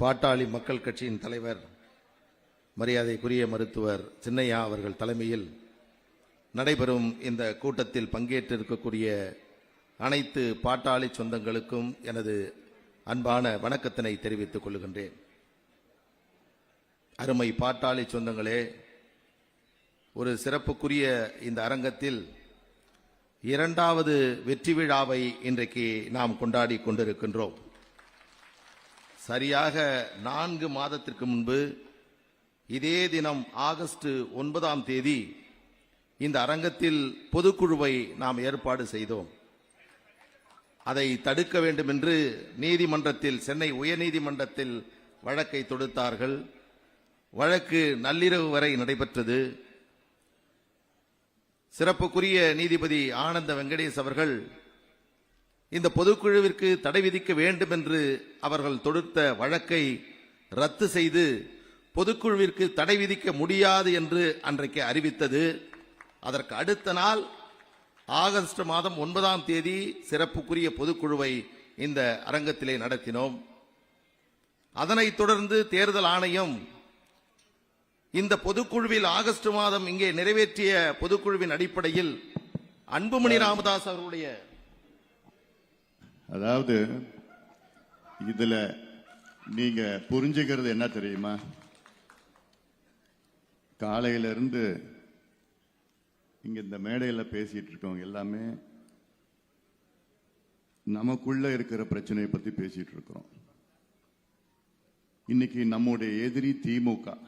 பாட்டாளி மக்கள் கட்சியின் தலைவர் மரியாதைக்குரிய மருத்துவர் சின்னையா அவர்கள் தலைமையில் நடைபெறும் இந்த கூட்டத்தில் பங்கேற்றிருக்கக்கூடிய அனைத்து பாட்டாளி சொந்தங்களுக்கும் எனது அன்பான வணக்கத்தினை தெரிவித்துக் கொள்கின்றேன். அருமை பாட்டாளி சொந்தங்களே ஒரு சிறப்புக்குரிய இந்த அரங்கத்தில் இரண்டாவது வெற்றி விழாவை இன்றைக்கு நாம் கொண்டாடி கொண்டிருக்கின்றோம். சரியாக நான்கு மாதத்திற்கு முன்பு இதே தினம் ஆகஸ்ட் ஒன்பதாம் தேதி இந்த அரங்கத்தில் பொதுக்குழுவை நாம் ஏற்பாடு செய்தோம். அதை தடுக்க வேண்டும் என்று நீதிமன்றத்தில் சென்னை உயர்நீதிமன்றத்தில் வழக்கை தொடுத்தார்கள். வழக்கு நள்ளிரவு வரை நடைபெற்றது. சிறப்புக்குரிய நீதிபதி ஆனந்த வெங்கடேஷ் அவர்கள் இந்த பொதுக்குழுவிற்கு தடை விதிக்க வேண்டும் என்று அவர்கள் தொடுத்த வழக்கை ரத்து செய்து பொதுக்குழுவிற்கு தடை விதிக்க முடியாது என்று அன்றைக்கு அறிவித்தது. அதற்கு அடுத்த நாள் ஆகஸ்ட் மாதம் ஒன்பதாம் தேதி சிறப்புக்குரிய பொதுக்குழுவை இந்த அரங்கத்திலே நடத்தினோம். அதனைத் தொடர்ந்து தேர்தல் ஆணையம் இந்த பொதுக்குழுவில் ஆகஸ்ட் மாதம் இங்கே நிறைவேற்றிய பொதுக்குழுவின் அடிப்படையில் அன்புமணி ராமதாஸ் அவர்களுடைய அதாவது இதுல நீங்க புரிஞ்சுக்கிறது என்ன தெரியுமா? காலையில இருந்து இங்க இந்த மேடையில் பேசிட்டு இருக்கவங்க எல்லாமே நமக்குள்ள இருக்கிற பிரச்சனையை பத்தி பேசிட்டு இருக்கிறோம் இன்னைக்கு நம்முடைய எதிரி திமுக.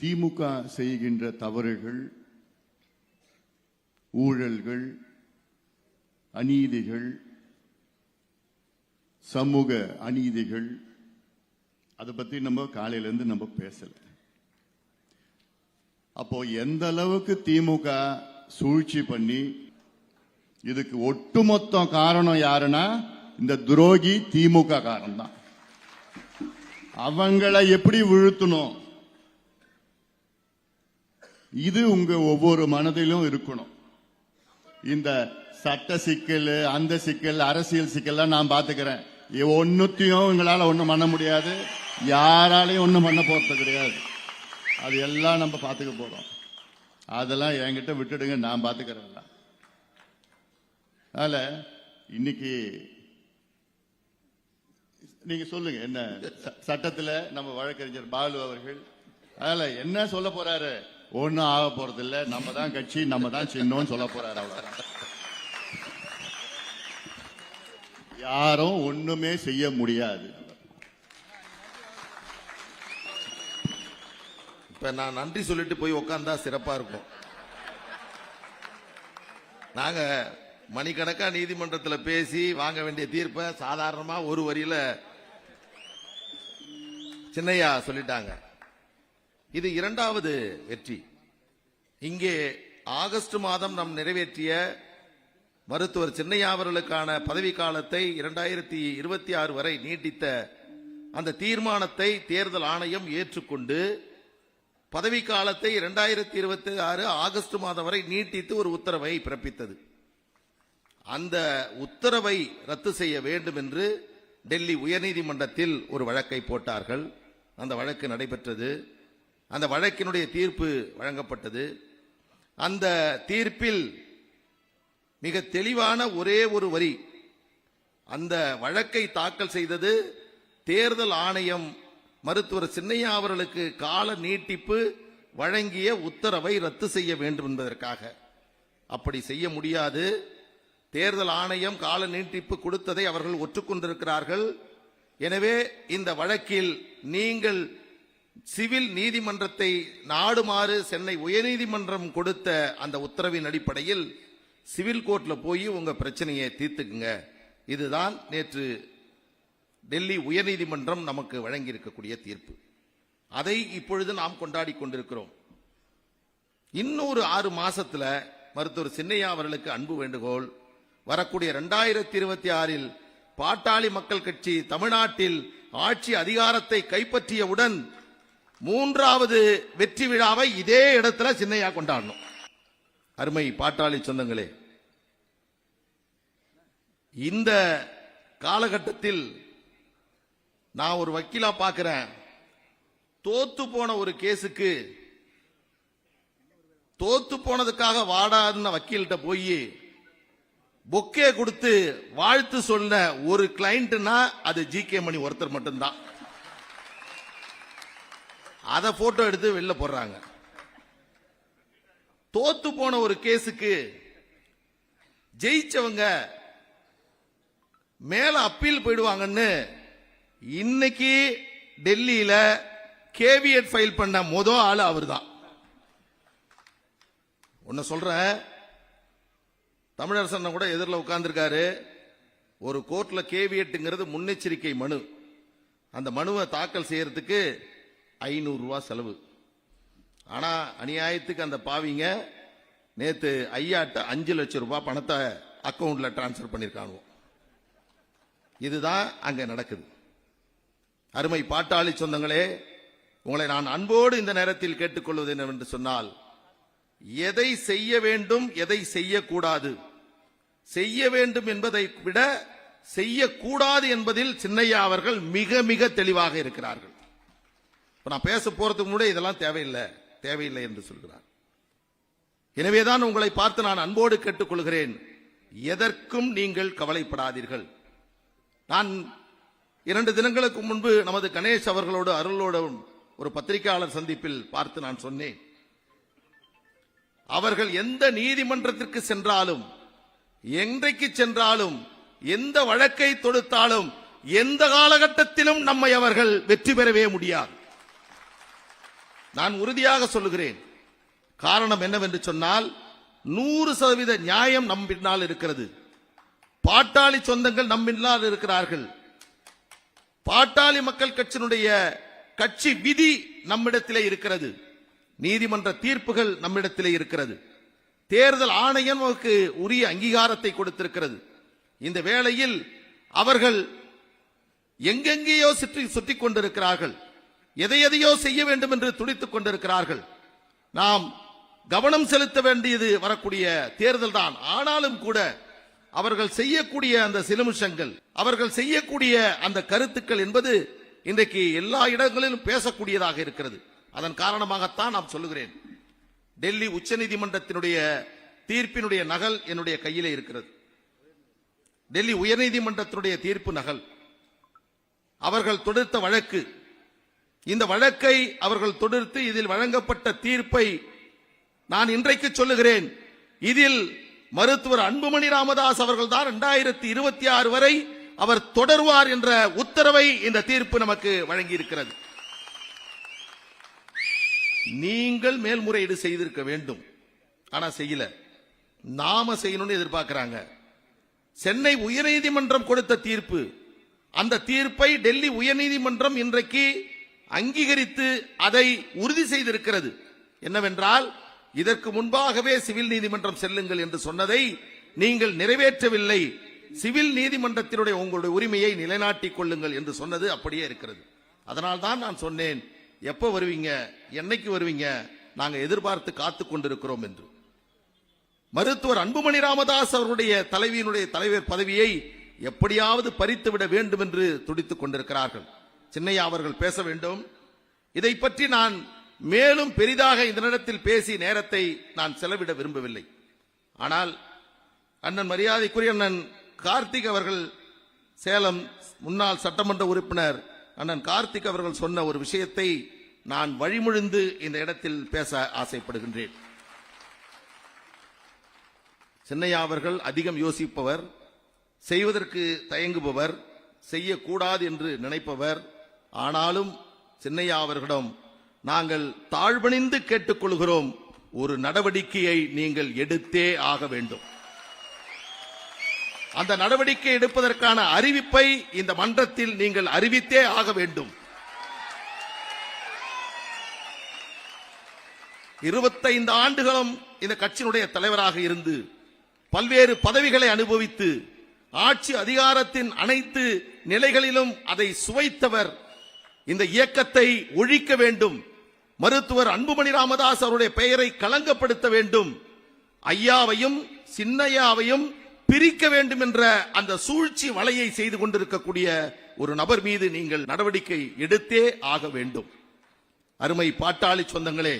திமுக செய்கின்ற தவறுகள் ஊழல்கள் அநீதிகள் சமூக அநீதிகள் அதை பத்தி நம்ம காலையிலேருந்து நம்ம பேசல. அப்போ எந்த அளவுக்கு திமுக சூழ்ச்சி பண்ணி இதுக்கு ஒட்டுமொத்த காரணம் யாருன்னா இந்த துரோகி திமுக காரணம் தான் அவங்கள எப்படி விழுத்தணும் இது உங்க ஒவ்வொரு மனதிலும் இருக்கணும். இந்த சட்ட சிக்கல் அந்த சிக்கல் அரசியல் சிக்கல்லாம் நான் பாத்துக்கிறேன். ஒன்னுத்தையும் உங்களால ஒண்ணும் பண்ண முடியாது. யாராலையும் ஒண்ணும் பண்ண போறது கிடையாது. அது எல்லாம் நம்ம பாத்துக்க போறோம். அதெல்லாம் என்கிட்ட விட்டுடுங்க நான் பாத்துக்கிறேன் எல்லாம். அதனால இன்னைக்கு நீங்க சொல்லுங்க என்ன சட்டத்துல நம்ம வழக்கறிஞர் பாலு அவர்கள் அதனால என்ன சொல்ல போறாரு? ஒன்னும் ஆக போறது இல்ல நம்ம தான் கட்சி நம்ம தான் சின்னோன்னு சொல்ல போறாரு அவ்வளவுதான் யாரும் ஒண்ணுமே செய்ய முடியாது. இப்ப நான் நன்றி சொல்லிட்டு போய் உட்கார்ந்தா சிறப்பா இருக்கும். நாங்க மணிக்கணக்கா நீதிமன்றத்தில் பேசி வாங்க வேண்டிய தீர்ப்பை சாதாரணமா ஒரு வரியில சின்னையா சொல்லிட்டாங்க. இது இரண்டாவது வெற்றி. இங்கே ஆகஸ்ட் மாதம் நாம் நிறைவேற்றிய மருத்துவர் சின்னையா அவர்களுக்கான பதவி காலத்தை இரண்டாயிரத்தி இருபத்தி ஆறு வரை நீட்டித்த அந்த தீர்மானத்தை தேர்தல் ஆணையம் ஏற்றுக்கொண்டு பதவி காலத்தை இரண்டாயிரத்தி இருபத்தி ஆறு ஆகஸ்ட் மாதம் வரை நீட்டித்து ஒரு உத்தரவை பிறப்பித்தது. அந்த உத்தரவை ரத்து செய்ய வேண்டும் என்று டெல்லி உயர்நீதிமன்றத்தில் ஒரு வழக்கை போட்டார்கள். அந்த வழக்கு நடைபெற்றது. அந்த வழக்கினுடைய தீர்ப்பு வழங்கப்பட்டது. அந்த தீர்ப்பில் மிக தெளிவான ஒரே ஒரு வரி. அந்த வழக்கை தாக்கல் செய்தது தேர்தல் ஆணையம். மருத்துவர் சின்னையா அவர்களுக்கு கால நீட்டிப்பு வழங்கிய உத்தரவை ரத்து செய்ய வேண்டும் என்பதற்காக. அப்படி செய்ய முடியாது. தேர்தல் ஆணையம் கால நீட்டிப்பு கொடுத்ததை அவர்கள் ஒற்றுக்கொண்டிருக்கிறார்கள். எனவே இந்த வழக்கில் நீங்கள் சிவில் நீதிமன்றத்தை நாடுமாறு சென்னை உயர்நீதிமன்றம் கொடுத்த அந்த உத்தரவின் அடிப்படையில் சிவில் கோர்ட்டில் போய் உங்கள் பிரச்சனையை தீர்த்துக்குங்க. இதுதான் நேற்று டெல்லி உயர்நீதிமன்றம் நமக்கு வழங்கியிருக்கக்கூடிய தீர்ப்பு. அதை இப்பொழுது நாம் கொண்டாடி கொண்டிருக்கிறோம். இன்னொரு ஆறு மாசத்துல மருத்துவர் சின்னையா அவர்களுக்கு அன்பு வேண்டுகோள். வரக்கூடிய இரண்டாயிரத்தி இருபத்தி ஆறில் பாட்டாளி மக்கள் கட்சி தமிழ்நாட்டில் ஆட்சி அதிகாரத்தை கைப்பற்றியவுடன் மூன்றாவது வெற்றி விழாவை இதே இடத்துல சின்னையா கொண்டாடணும். அருமை பாட்டாளி சொந்தங்களே இந்த காலகட்டத்தில் நான் ஒரு வக்கீலா பார்க்கிறேன். தோத்து போன ஒரு கேஸுக்கு தோத்து போனதுக்காக வாடாதுன்னு வக்கீல்கிட்ட போய் பொக்கே கொடுத்து வாழ்த்து சொன்ன ஒரு கிளைண்ட்னா அது ஜி கே மணி ஒருத்தர் மட்டும்தான். அதை போட்டோ எடுத்து வெளில போடுறாங்க. தோத்து போன ஒரு கேஸுக்கு ஜெயிச்சவங்க மேல அப்பீல் போயிடுவாங்கன்னு இன்னைக்கு டெல்லியில கேவியட் ஃபைல் பண்ண முத அவர் தான் ஒன்னு சொல்றேன். தமிழரசன் கூட எதிரில் உட்கார்ந்துருக்காரு. ஒரு கோர்ட்ல கேவியட்டுங்கிறது முன்னெச்சரிக்கை மனு. அந்த மனுவை தாக்கல் செய்யறதுக்கு ஐநூறு செலவு. ஆனா அநியாயத்துக்கு அந்த பாவிங்க நேத்து ஐயாட்ட அஞ்சு லட்சம் ரூபாய் பணத்தை அக்கௌண்ட்ல டிரான்ஸ்பர் பண்ணிருக்காங்க இதுதான் அங்க நடக்குது. அருமை பாட்டாளி சொந்தங்களே உங்களை நான் அன்போடு இந்த நேரத்தில் கேட்டுக்கொள்வது என்னவென்று சொன்னால் எதை செய்ய வேண்டும் எதை செய்யக்கூடாது? செய்ய வேண்டும் என்பதை விட செய்யக்கூடாது என்பதில் சின்னையா அவர்கள் மிக மிக தெளிவாக இருக்கிறார்கள். நான் பேச போறதுக்கு முன்னாடி இதெல்லாம் தேவையில்லை. தேவையில்லை என்று சொல்கிறார். எனவேதான் உங்களை பார்த்து நான் அன்போடு கேட்டுக்கொள்கிறேன். எதற்கும் நீங்கள் கவலைப்படாதீர்கள். நான் இரண்டு தினங்களுக்கு முன்பு நமது கணேஷ் அவர்களோடு அருளோடும் ஒரு பத்திரிகையாளர் சந்திப்பில் பார்த்து நான் சொன்னேன். அவர்கள் எந்த நீதிமன்றத்திற்கு சென்றாலும் என்றைக்கு சென்றாலும் எந்த வழக்கை தொடுத்தாலும் எந்த காலகட்டத்திலும் நம்மை அவர்கள் வெற்றி பெறவே முடியாது. நான் உறுதியாக சொல்லுகிறேன். காரணம் என்னவென்று சொன்னால் நூறு சதவீத நியாயம் நம் பின்னால் இருக்கிறது. பாட்டாளி சொந்தங்கள் நம் பின்னால் இருக்கிறார்கள். பாட்டாளி மக்கள் கட்சியினுடைய கட்சி விதி நம்மிடத்திலே இருக்கிறது. நீதிமன்ற தீர்ப்புகள் நம்மிடத்திலே இருக்கிறது. தேர்தல் ஆணையம் நமக்கு உரிய அங்கீகாரத்தை கொடுத்திருக்கிறது. இந்த வேளையில் அவர்கள் எங்கெங்கேயோ சுற்றி சுற்றி கொண்டிருக்கிறார்கள். எதை எதையோ செய்ய வேண்டும் என்று துடித்துக் கொண்டிருக்கிறார்கள். நாம் கவனம் செலுத்த வேண்டியது வரக்கூடிய தேர்தல் தான். ஆனாலும் கூட அவர்கள் செய்யக்கூடிய அந்த சிலுமிஷங்கள் அவர்கள் செய்யக்கூடிய அந்த கருத்துக்கள் என்பது இன்றைக்கு எல்லா இடங்களிலும் பேசக்கூடியதாக இருக்கிறது. அதன் காரணமாகத்தான் நான் சொல்லுகிறேன். டெல்லி உச்சநீதிமன்றத்தினுடைய தீர்ப்பினுடைய நகல் என்னுடைய கையிலே இருக்கிறது. டெல்லி உயர்நீதிமன்றத்தினுடைய தீர்ப்பு நகல். அவர்கள் தொடுத்த வழக்கு இந்த வழக்கை அவர்கள் தொடர்த்து இதில் வழங்கப்பட்ட தீர்ப்பை நான் இன்றைக்கு சொல்லுகிறேன். இதில் மருத்துவர் அன்புமணி ராமதாஸ் அவர்கள் தான் இரண்டாயிரத்தி இருபத்தி ஆறு வரை அவர் தொடர்வார் என்ற உத்தரவை இந்த தீர்ப்பு நமக்கு வழங்கி இருக்கிறது நீங்கள் மேல்முறையீடு செய்திருக்க வேண்டும். ஆனா செய்யல. நாம செய்யணும்னு எதிர்பார்க்கிறாங்க. சென்னை உயர்நீதிமன்றம் கொடுத்த தீர்ப்பு. அந்த தீர்ப்பை டெல்லி உயர்நீதிமன்றம் இன்றைக்கு அங்கீகரித்து அதை உறுதி செய்திருக்கிறது. என்னவென்றால் இதற்கு முன்பாகவே சிவில் நீதிமன்றம் செல்லுங்கள் என்று சொன்னதை நீங்கள் நிறைவேற்றவில்லை. சிவில் நீதிமன்றத்தினுடைய உங்களுடைய உரிமையை நிலைநாட்டிக் கொள்ளுங்கள் என்று சொன்னது அப்படியே இருக்கிறது. அதனால் தான் நான் சொன்னேன் எப்ப வருவீங்க என்னைக்கு வருவீங்க நாங்கள் எதிர்பார்த்து காத்துக் கொண்டிருக்கிறோம் என்று. மருத்துவர் அன்புமணி ராமதாஸ் அவருடைய தலைவியினுடைய தலைவர் பதவியை எப்படியாவது பறித்து விட வேண்டும் என்று துடித்துக் கொண்டிருக்கிறார்கள். சின்னையா அவர்கள் பேச வேண்டும். இதை பற்றி நான் மேலும் பெரிதாக இந்த நேரத்தில் பேசி நேரத்தை நான் செலவிட விரும்பவில்லை. ஆனால் அண்ணன் மரியாதைக்குரிய அண்ணன் கார்த்திக் அவர்கள் சேலம் முன்னாள் சட்டமன்ற உறுப்பினர் அண்ணன் கார்த்திக் அவர்கள் சொன்ன ஒரு விஷயத்தை நான் வழிமொழிந்து இந்த இடத்தில் பேச ஆசைப்படுகின்றேன். சின்னையா அவர்கள் அதிகம் யோசிப்பவர் செய்வதற்கு தயங்குபவர் செய்யக்கூடாது என்று நினைப்பவர் ஆனாலும் சின்னையா அவர்களிடம் நாங்கள் தாழ்வணிந்து கேட்டுக்கொள்கிறோம். ஒரு நடவடிக்கையை நீங்கள் எடுத்தே ஆக வேண்டும். அந்த நடவடிக்கை எடுப்பதற்கான அறிவிப்பை இந்த மன்றத்தில் நீங்கள் அறிவித்தே ஆக வேண்டும். இருபத்தைந்து ஆண்டுகளும் இந்த கட்சியினுடைய தலைவராக இருந்து பல்வேறு பதவிகளை அனுபவித்து ஆட்சி அதிகாரத்தின் அனைத்து நிலைகளிலும் அதை சுவைத்தவர் இந்த இயக்கத்தை ஒழிக்க வேண்டும். மருத்துவர் அன்புமணி ராமதாஸ் அவருடைய பெயரை களங்கப்படுத்த வேண்டும். ஐயாவையும் சின்னையாவையும் பிரிக்க வேண்டும் என்ற அந்த சூழ்ச்சி வலையை செய்து கொண்டிருக்கக்கூடிய ஒரு நபர் மீது நீங்கள் நடவடிக்கை எடுத்தே ஆக வேண்டும். அருமை பாட்டாளி சொந்தங்களே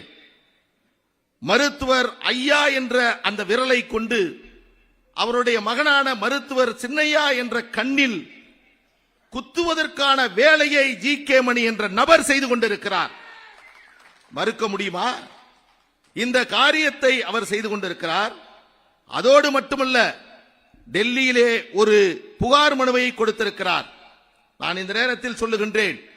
மருத்துவர் ஐயா என்ற அந்த விரலை கொண்டு அவருடைய மகனான மருத்துவர் சின்னையா என்ற கண்ணில் குத்துவதற்கான வேலையை ஜி கே மணி என்ற நபர் செய்து கொண்டிருக்கிறார். மறுக்க முடியுமா? இந்த காரியத்தை அவர் செய்து கொண்டிருக்கிறார். அதோடு மட்டுமல்ல டெல்லியிலே ஒரு புகார் மனுவை கொடுத்திருக்கிறார். நான் இந்த நேரத்தில் சொல்லுகின்றேன்.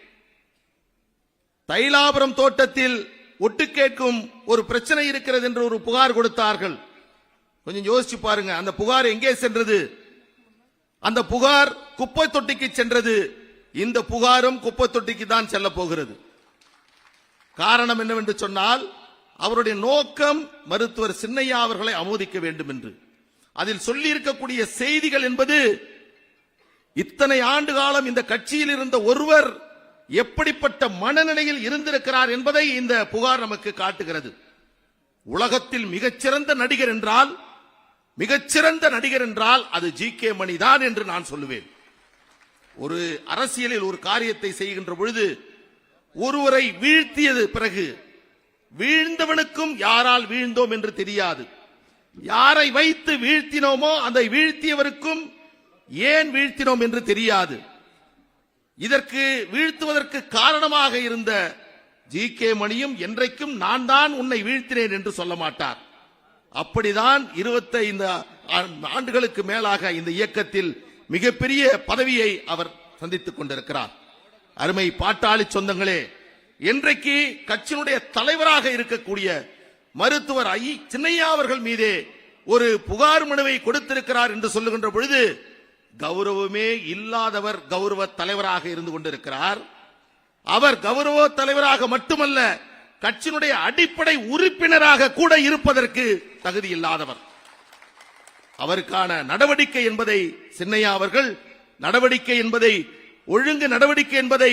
தைலாபுரம் தோட்டத்தில் ஒட்டு கேட்கும் ஒரு பிரச்சனை இருக்கிறது என்று ஒரு புகார் கொடுத்தார்கள். கொஞ்சம் யோசிச்சு பாருங்க அந்த புகார் எங்கே சென்றது? அந்த புகார் குப்பை தொட்டிக்கு சென்றது. இந்த புகாரும் குப்பை தொட்டிக்கு தான் செல்ல போகிறது. காரணம் என்னவென்று சொன்னால் அவருடைய நோக்கம் மருத்துவர் சின்னையா அவர்களை அமோதிக்க வேண்டும் என்று. அதில் சொல்லியிருக்கக்கூடிய செய்திகள் என்பது இத்தனை ஆண்டு காலம் இந்த கட்சியில் இருந்த ஒருவர் எப்படிப்பட்ட மனநிலையில் இருந்திருக்கிறார் என்பதை இந்த புகார் நமக்கு காட்டுகிறது. உலகத்தில் மிகச்சிறந்த நடிகர் என்றால் மிகச்சிறந்த நடிகர் என்றால் அது ஜி கே மணிதான் என்று நான் சொல்லுவேன். ஒரு அரசியலில் ஒரு காரியத்தை செய்கின்ற பொழுது ஒருவரை வீழ்த்தியது பிறகு வீழ்ந்தவனுக்கும் யாரால் வீழ்ந்தோம் என்று தெரியாது. யாரை வைத்து வீழ்த்தினோமோ அந்த வீழ்த்தியவருக்கும் ஏன் வீழ்த்தினோம் என்று தெரியாது. இதற்கு வீழ்த்துவதற்கு காரணமாக இருந்த ஜி கே மணியும் என்றைக்கும் நான் தான் உன்னை வீழ்த்தினேன் என்று சொல்ல மாட்டார். அப்படிதான் இருபத்தைந்து ஆண்டுகளுக்கு மேலாக இந்த இயக்கத்தில் மிகப்பெரிய பதவியை அவர் சந்தித்துக் கொண்டிருக்கிறார். அருமை பாட்டாளி சொந்தங்களே இன்றைக்கு கட்சியினுடைய தலைவராக இருக்கக்கூடிய மருத்துவர் ஐ. சின்னையா அவர்கள் மீதே ஒரு புகார் மனுவை கொடுத்திருக்கிறார் என்று சொல்லுகின்ற பொழுது கௌரவமே இல்லாதவர் கௌரவ தலைவராக இருந்து கொண்டிருக்கிறார். அவர் கௌரவ தலைவராக மட்டுமல்ல கட்சியினுடைய அடிப்படை உறுப்பினராக கூட இருப்பதற்கு தகுதி இல்லாதவர். அவருக்கான நடவடிக்கை என்பதை சின்னையா அவர்கள் நடவடிக்கை என்பதை ஒழுங்கு நடவடிக்கை என்பதை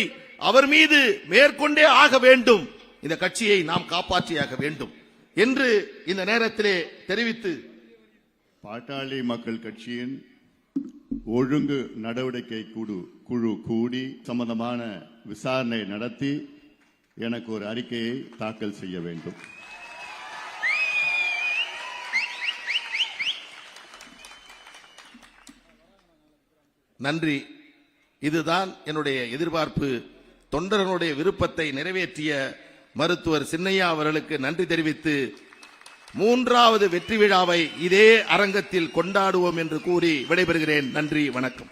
அவர் மீது மேற்கொண்டே ஆக வேண்டும். இந்த கட்சியை நாம் காப்பாற்றியாக வேண்டும் என்று இந்த நேரத்திலே தெரிவித்து பாட்டாளி மக்கள் கட்சியின் ஒழுங்கு நடவடிக்கை குழு குழு கூடி சம்பந்தமான விசாரணை நடத்தி எனக்கு ஒரு அறிக்கையை தாக்கல் செய்ய வேண்டும். நன்றி. இதுதான் என்னுடைய எதிர்பார்ப்பு. தொண்டர்களுடைய விருப்பத்தை நிறைவேற்றிய மருத்துவர் சின்னையா அவர்களுக்கு நன்றி தெரிவித்து மூன்றாவது வெற்றி விழாவை இதே அரங்கத்தில் கொண்டாடுவோம் என்று கூறி விடைபெறுகிறேன். நன்றி வணக்கம்.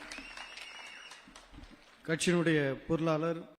கட்சியினுடைய பொருளாளர்